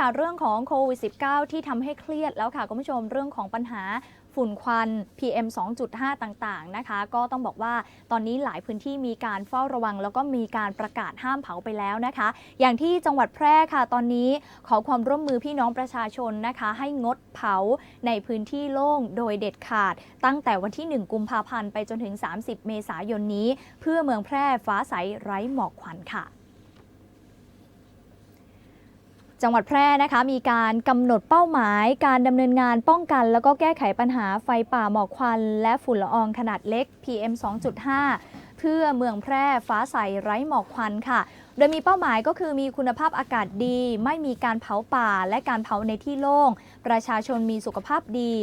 จากเรื่องของโควิด -19 ที่ทำให้เครียดแล้วค่ะคุณผู้ชมเรื่องของปัญหาฝุ่นควัน PM 2.5 ต่างๆ นะคะ ก็ต้องบอกว่าตอนนี้หลายพื้นที่มีการเฝ้าระวัง แล้วก็มีการประกาศห้ามเผาไปแล้วนะคะ อย่างที่จังหวัดแพร่ค่ะ ตอนนี้ขอความร่วมมือพี่น้องประชาชนนะคะ ให้งดเผาในพื้นที่โล่งโดยเด็ดขาด ตั้งแต่วันที่ 1 กุมภาพันธ์ไปจนถึง 30 เมษายนนี้ เพื่อเมืองแพร่ฟ้าใสไร้หมอกควันค่ะ จังหวัดแพร่นะคะ มีการกำหนดเป้าหมาย การดำเนินงานป้องกัน แล้วก็แก้ไขปัญหาไฟป่าหมอกควัน และฝุ่นละอองขนาดเล็ก PM 2.5 พื่อเมืองแพร่ฟ้าใสไร้หมอกควันค่ะ โดยมีเป้าหมายก็คือมีคุณภาพอากาศดี ไม่มีการเผาป่าและการเผาในที่โล่ง ประชาชนมีสุขภาพดี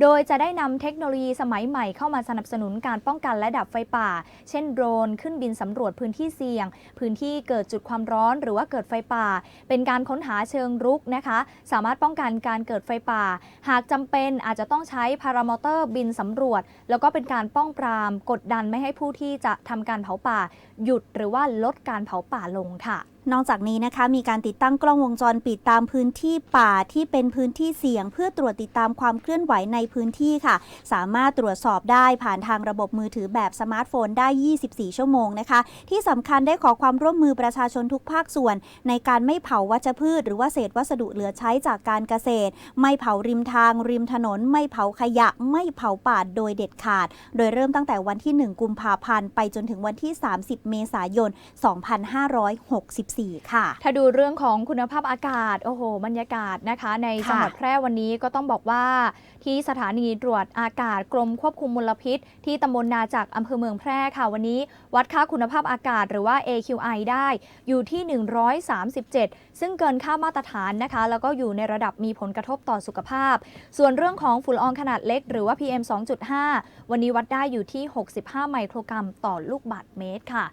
โดยจะได้นำเทคโนโลยีสมัยใหม่เข้ามาสนับสนุนการป้องกันและดับไฟป่า เช่นโดรนขึ้นบินสำรวจพื้นที่เสี่ยง พื้นที่เกิดจุดความร้อนหรือว่าเกิดไฟป่า เป็นการค้นหาเชิงรุกนะคะ สามารถป้องกันการเกิดไฟป่า หากจำเป็นอาจจะต้องใช้พารามอเตอร์บินสำรวจ แล้วก็เป็นการป้องปรามกดดันไม่ให้ผู้ที่จะทำการเผาป่า หยุดหรือว่าลดการเผาป่าลงค่ะ นอกจากนี้นะคะ มีการติดตั้งกล้องวงจรปิดตามพื้นที่ป่าที่เป็นพื้นที่เสี่ยง เพื่อตรวจติดตามความเคลื่อนไหวในพื้นที่ค่ะ สามารถตรวจสอบได้ผ่านทางระบบมือถือแบบสมาร์ทโฟนได้ 24 ชั่วโมงนะคะ ที่สำคัญได้ขอความร่วมมือประชาชนทุกภาคส่วน ในการไม่เผาวัชพืช หรือว่าเศษวัสดุเหลือใช้จากการเกษตร ไม่เผาริมทาง ริมถนน ไม่เผาขยะ ไม่เผาป่าโดยเด็ดขาด โดยเริ่มตั้งแต่วันที่ 1 กุมภาพันธ์ไปจนถึงวันที่ 30 เมษายน 2564ค่ะ ถ้าดูเรื่องของคุณภาพอากาศ โอ้โห บรรยากาศนะคะ ในจังหวัดแพร่วันนี้ก็ต้องบอกว่า ที่สถานีตรวจอากาศกรมควบคุมมลพิษ ที่ตำบลนาจากอำเภอเมืองแพร่ค่ะวันนี้ วัดค่าคุณภาพอากาศหรือว่า AQI ได้อยู่ที่ 137 ซึ่งเกินค่ามาตรฐานนะคะ แล้วก็อยู่ในระดับมีผลกระทบต่อสุขภาพ ส่วนเรื่องของฝุ่นละอองขนาดเล็กหรือว่า PM 2.5 วันนี้วัดได้อยู่ที่ 65 ไมโครกรัมต่อลูกบาศก์เมตรค่ะ